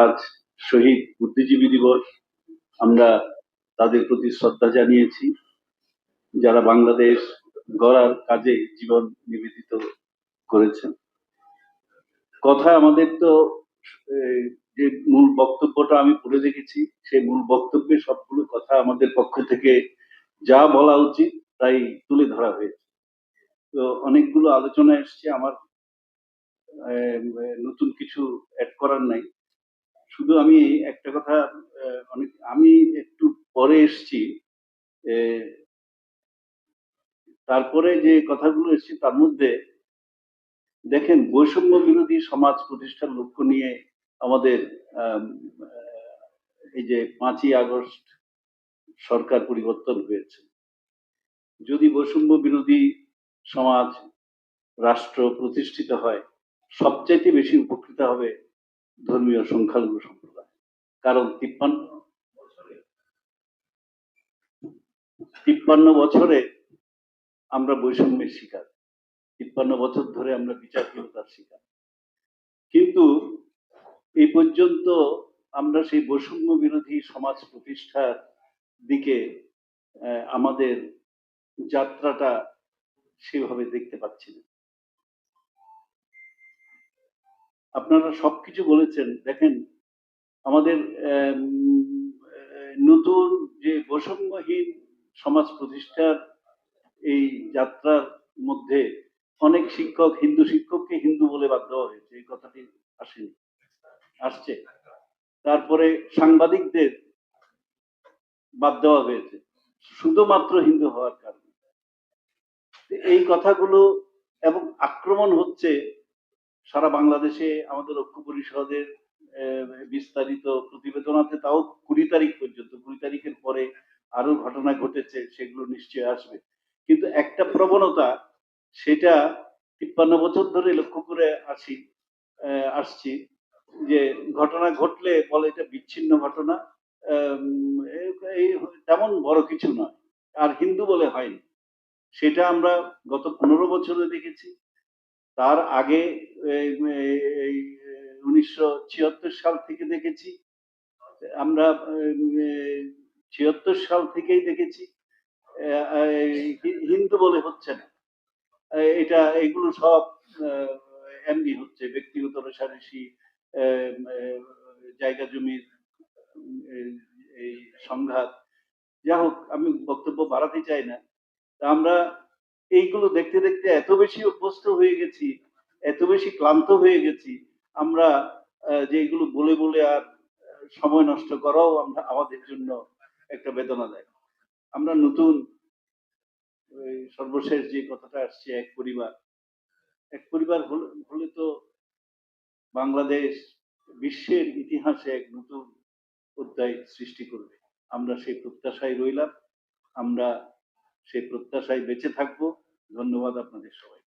আজ শহীদ বুদ্ধিজীবী দিবস। আমরা তাদের প্রতি শ্রদ্ধা জানিয়েছি। যারা বাংলাদেশ গড়ার কাজে জীবন নিবেদিত করেছেন। কথা আমাদের তো যে মূল বক্তব্যটা আমি পড়ে দেখেছি সেই মূল বক্তব্যে সবগুলো কথা আমাদের পক্ষ থেকে যা বলা উচিত তাই তুলে ধরা হয়েছে। তো অনেকগুলো আলোচনা এসছে, আমার নতুন কিছু অ্যাড করার নাই। শুধু আমি একটা কথা অনেক, আমি একটু পরে এসছি তারপরে যে কথাগুলো এসছে তার মধ্যে দেখেন বৈষম্য বিরোধী সমাজ প্রতিষ্ঠার লক্ষ্য নিয়ে আমাদের এই যে পাঁচই আগস্ট সরকার পরিবর্তন হয়েছে। যদি বৈষম্য বিরোধী সমাজ, রাষ্ট্র প্রতিষ্ঠিত হয়, সবচাইতে বেশি উপকৃত হবে ধর্মীয় সংখ্যালঘু সম্প্রদায়। কারণ তিপ্পান্ন তিপ্পান্ন বছরে আমরা বৈষম্যের শিকার। তিপ্পান্ন বছর ধরে আমরা বিচারহীনতার শিকার। কিন্তু এই পর্যন্ত আমরা সেই বৈষম্য বিরোধী সমাজ প্রতিষ্ঠার দিকে আমাদের যাত্রাটা সেভাবে দেখতে পাচ্ছি না। আপনারা সবকিছু বলেছেন। দেখেন, আমাদের নতুন যে বৈষম্যহীন সমাজ প্রতিষ্ঠার এই যাত্রার মধ্যে অনেক শিক্ষক, হিন্দু শিক্ষককে হিন্দু বলে বাদ দেওয়া হয়েছে। এই কথাটি আসেনি, আসছে। তারপরে সাংবাদিকদের বাদ দেওয়া হয়েছে। শুধুমাত্র হিন্দু হওয়ার কারণে। এই কথাগুলো এবং আক্রমণ হচ্ছে সারা বাংলাদেশে আমাদের ঐক্য পরিষদের বিস্তারিত প্রতিবেদন আছে, তাও কুড়ি তারিখ পর্যন্ত। কুড়ি তারিখের পরে আরও ঘটনা ঘটেছে, সেগুলো নিশ্চয়ই আসবে। কিন্তু একটা প্রবণতা, সেটা তিপ্পান্ন বছর ধরে লক্ষ্য করে আসি আসছি যে ঘটনা ঘটলে বলে এটা বিচ্ছিন্ন ঘটনা এই তেমন বড় কিছু নয়। আর হিন্দু বলে হয়নি। সেটা আমরা গত পনেরো বছরে দেখেছি। তার আগে, এই উনিশশো ছিয়াত্তর সাল থেকে দেখেছি। আমরা ছিয়াত্তর সাল থেকেই দেখেছি। হিন্দু বলে হচ্ছে না। এটা, এগুলো সব এমনি হচ্ছে। ব্যক্তিগত রেশারেশি জায়গা জমির এই সংঘাত। যা হোক আমি বক্তব্য বাড়াতে চাই না। তা আমরা এইগুলো দেখতে দেখতে এত বেশি অভ্যস্ত হয়ে গেছি, এত বেশি ক্লান্ত হয়ে গেছি। আমরা যে এগুলো বলে বলে আর সময় নষ্ট করাও আমরা আমাদের জন্য একটা বেদনা দেয় আমরা নতুন সর্বশেষ যে কথাটা আসছে, এক পরিবার। এক পরিবার হলে তো বাংলাদেশ বিশ্বের ইতিহাসে এক নতুন অধ্যায় সৃষ্টি করবে। আমরা সেই প্রত্যাশায় রইলাম, আমরা সেই প্রত্যাশায় বেঁচে থাকব। ধন্যবাদ আপনাদের সবাই